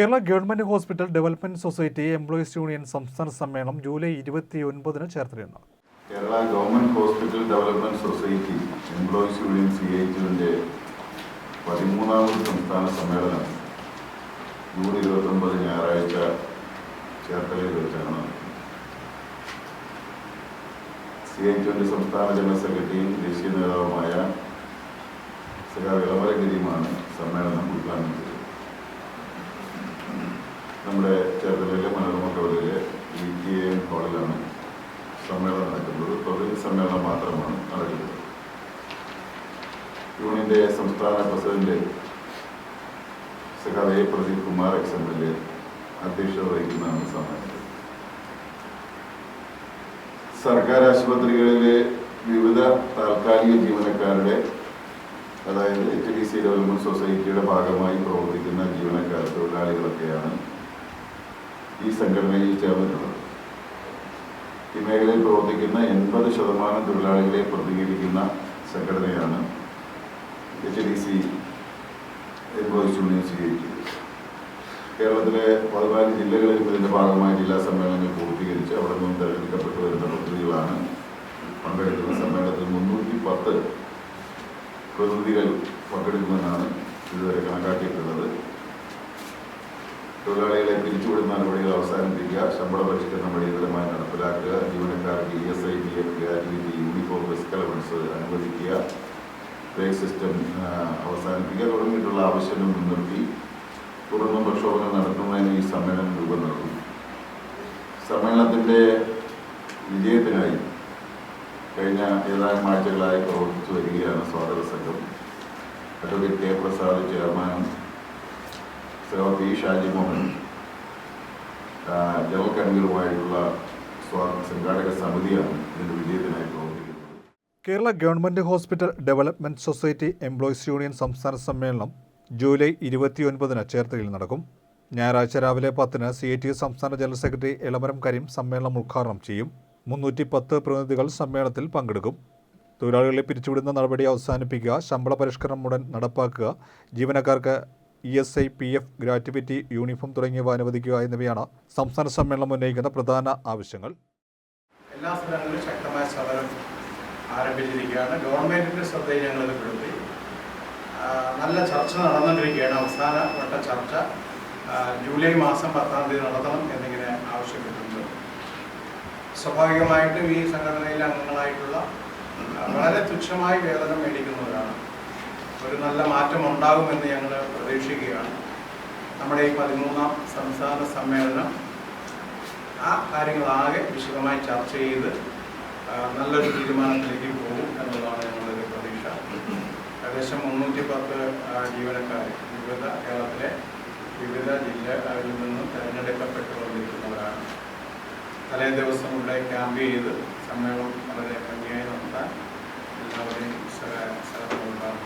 Kerala government hospital development society employees union സംസ്ഥാന സമ്മേളനം July ഇരുപത്തി ഒൻപതിന് ചേർത്തിരുന്നു Kerala government hospital development society employees union C H യുവിന്റെ പതിമൂന്നാമത് സംസ്ഥാന സമ്മേളനം ജൂൺ ഇരുപത്തൊമ്പത് ഞായറാഴ്ച ചേർത്തലയിൽ വെച്ചാണ് സി എച്ച് യുവിന്റെ സംസ്ഥാന ജനറൽ സെക്രട്ടറിയും ദേശീയ നേതാവുമായ സർ ഇളവരഗിരിയുമാണ് സമ്മേളനം ഉദ്ഘാടനം ചെയ്തത്. നമ്മുടെ ചേർത്തലയിലെ മനോരമ കോളേജിലെ വി ടി എ ഹാളിലാണ് സമ്മേളനം നടക്കുന്നത്. തൊഴിൽ സമ്മേളനം മാത്രമാണ് നടക്കുന്നത്. യൂണിയന്റെ സംസ്ഥാന പ്രസിഡന്റ് സഖാവ് A Pradeep Kumar ex M L A അധ്യക്ഷത വഹിക്കുന്നതാണ് സമ്മേളനം. സർക്കാർ ആശുപത്രികളിലെ വിവിധ താൽക്കാലിക ജീവനക്കാരുടെ അതായത് എച്ച് ഡി സി ഡെവലപ്മെന്റ് സൊസൈറ്റിയുടെ ഭാഗമായി പ്രവർത്തിക്കുന്ന ജീവനക്കാർ തൊഴിലാളികളൊക്കെയാണ് ഈ സംഘടനയിൽ ചേർന്നിട്ടുള്ളത്. ഈ മേഖലയിൽ പ്രവർത്തിക്കുന്ന എൺപത് ശതമാനം തൊഴിലാളികളെ പ്രതികരിക്കുന്ന സംഘടനയാണ് H D C employees union സ്വീകരിക്കുന്നത്. കേരളത്തിലെ പതിനാല് ജില്ലകളിൽ ഇതിന്റെ ഭാഗമായി ജില്ലാ സമ്മേളനങ്ങൾ പൂർത്തീകരിച്ച് അവിടെ നിന്നും തെരഞ്ഞെടുക്കപ്പെട്ടു വരുന്ന പ്രതിനിധികളാണ് പങ്കെടുക്കുന്ന സമ്മേളനത്തിൽ മുന്നൂറ്റി പത്ത് പ്രതിനിധികൾ പങ്കെടുക്കുമെന്നാണ് ഇതുവരെ കണക്കാക്കിയിട്ടുള്ളത്. തൊഴിലാളികളെ പിരിച്ചുവിടുന്ന നടപടികൾ അവസാനിപ്പിക്കുക. ശമ്പള പരിഷ്കരണം അടിയന്തരമായി നടപ്പിലാക്കുക. ജീവനക്കാർക്ക് E S I P F gratuity uniform risk allowance അനുവദിക്കുക. പേ സിസ്റ്റം അവസാനിപ്പിക്കുക. തുടങ്ങിയിട്ടുള്ള ആവശ്യങ്ങൾ മുൻനിർത്തി തുടർന്നും പ്രക്ഷോഭങ്ങൾ നടത്തുന്നതിന് ഈ സമ്മേളനം രൂപം നൽകും. സമ്മേളനത്തിന്റെ വിജയത്തിനായി കഴിഞ്ഞ ഏതാനും ആഴ്ചകളായി പ്രവർത്തിച്ചു വരികയാണ് സ്വാഗത സംഘം. അഡ്വക്കേറ്റ് കെ പ്രസാദ് ചെയർമാനും പി ഷാജിമോഹൻ ജനറൽ കൺവീനറുമായിട്ടുള്ള സംഘാടക സമിതിയാണ് ഇതിന്റെ വിജയത്തിനായി പ്രവർത്തിക്കുന്നത്. Kerala government hospital development society employees union സംസ്ഥാന സമ്മേളനം ജൂലൈ ഇരുപത്തിയൊൻപതിന് ചേർത്തലയിൽ നടക്കും. ഞായറാഴ്ച രാവിലെ പത്തിന് സി ഐ ടി സംസ്ഥാന ജനറൽ സെക്രട്ടറി എളമരം കരീം സമ്മേളനം ഉദ്ഘാടനം ചെയ്യും. മുന്നൂറ്റി പത്ത് പ്രതിനിധികൾ സമ്മേളനത്തിൽ പങ്കെടുക്കും. തൊഴിലാളികളെ പിരിച്ചുവിടുന്ന നടപടി അവസാനിപ്പിക്കുക ശമ്പള പരിഷ്കരണം ഉടൻ നടപ്പാക്കുക ജീവനക്കാർക്ക് E S I P F gratuity uniform തുടങ്ങിയവ അനുവദിക്കുക എന്നിവയാണ് സംസ്ഥാന സമ്മേളനം ഉന്നയിക്കുന്ന പ്രധാന ആവശ്യങ്ങൾ. എല്ലാ സ്ഥലങ്ങളിലും ശക്തമായ സമരം ആരംഭിച്ചിരിക്കുകയാണ്. ഗവൺമെന്റിന്റെ ശ്രദ്ധയിൽ ഞങ്ങളിത് പെടുത്തി. നല്ല ചർച്ച നടന്നുകൊണ്ടിരിക്കുകയാണ്. അവസാന വട്ട ചർച്ച. ജൂലൈ മാസം പത്താം തീയതി നടത്തണം എന്നിങ്ങനെ ആവശ്യപ്പെട്ടിട്ടുണ്ട്. സ്വാഭാവികമായിട്ടും ഈ സംഘടനയിലെ അംഗങ്ങളായിട്ടുള്ള വളരെ തുച്ഛമായ വേതനം മേടിക്കുന്നവരാണ് ഒരു നല്ല മാറ്റം ഉണ്ടാകുമെന്ന് ഞങ്ങൾ പ്രതീക്ഷിക്കുകയാണ്. നമ്മുടെ ഈ പതിമൂന്നാം സംസ്ഥാന സമ്മേളനം ആ കാര്യങ്ങളാകെ വിശദമായി ചർച്ച ചെയ്ത് നല്ലൊരു തീരുമാനത്തിലേക്ക് പോകും എന്നുള്ളതാണ് ഞങ്ങളുടെ പ്രതീക്ഷ. ഏകദേശം മുന്നൂറ്റി പത്ത് ജീവനക്കാർ വിവിധ കേരളത്തിലെ വിവിധ ജില്ലകളിൽ നിന്നും തിരഞ്ഞെടുക്കപ്പെട്ടുകൊണ്ടിരിക്കുന്നവരാണ്. തലേ ദിവസം ഇവിടെ ക്യാമ്പ് ചെയ്ത് സമ്മേളനം വളരെ ഭംഗിയായി നടത്താൻ എല്ലാവരെയും സഹ- സഹകരണം